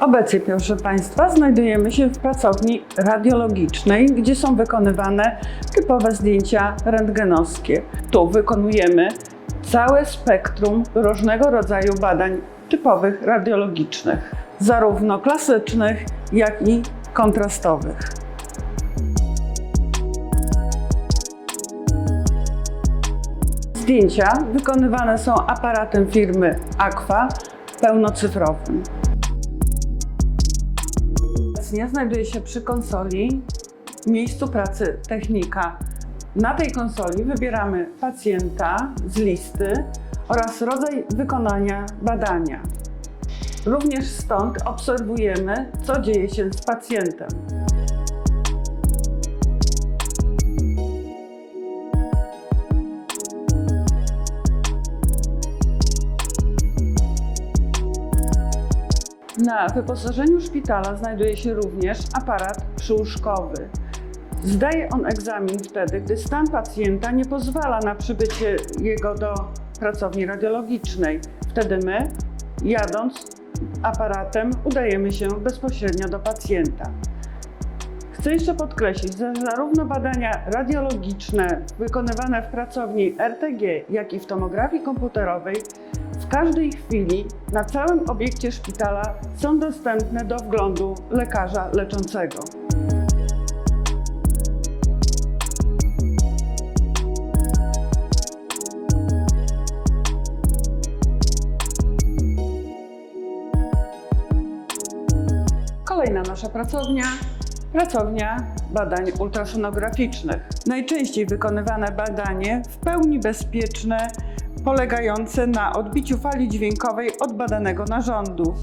Obecnie, proszę Państwa, znajdujemy się w pracowni radiologicznej, gdzie są wykonywane typowe zdjęcia rentgenowskie. Tu wykonujemy całe spektrum różnego rodzaju badań typowych radiologicznych, zarówno klasycznych, jak i kontrastowych. Zdjęcia wykonywane są aparatem firmy Aqua pełnocyfrowym. Obecnie znajduję się przy konsoli miejscu pracy technika. Na tej konsoli wybieramy pacjenta z listy oraz rodzaj wykonania badania. Również stąd obserwujemy, co dzieje się z pacjentem. Na wyposażeniu szpitala znajduje się również aparat przyłóżkowy. Zdaje on egzamin wtedy, gdy stan pacjenta nie pozwala na przybycie jego do pracowni radiologicznej. Wtedy my, jadąc aparatem, udajemy się bezpośrednio do pacjenta. Chcę jeszcze podkreślić, że zarówno badania radiologiczne wykonywane w pracowni RTG, jak i w tomografii komputerowej w każdej chwili na całym obiekcie szpitala są dostępne do wglądu lekarza leczącego. Kolejna nasza pracownia, pracownia badań ultrasonograficznych. Najczęściej wykonywane badanie w pełni bezpieczne, polegające na odbiciu fali dźwiękowej od badanego narządu.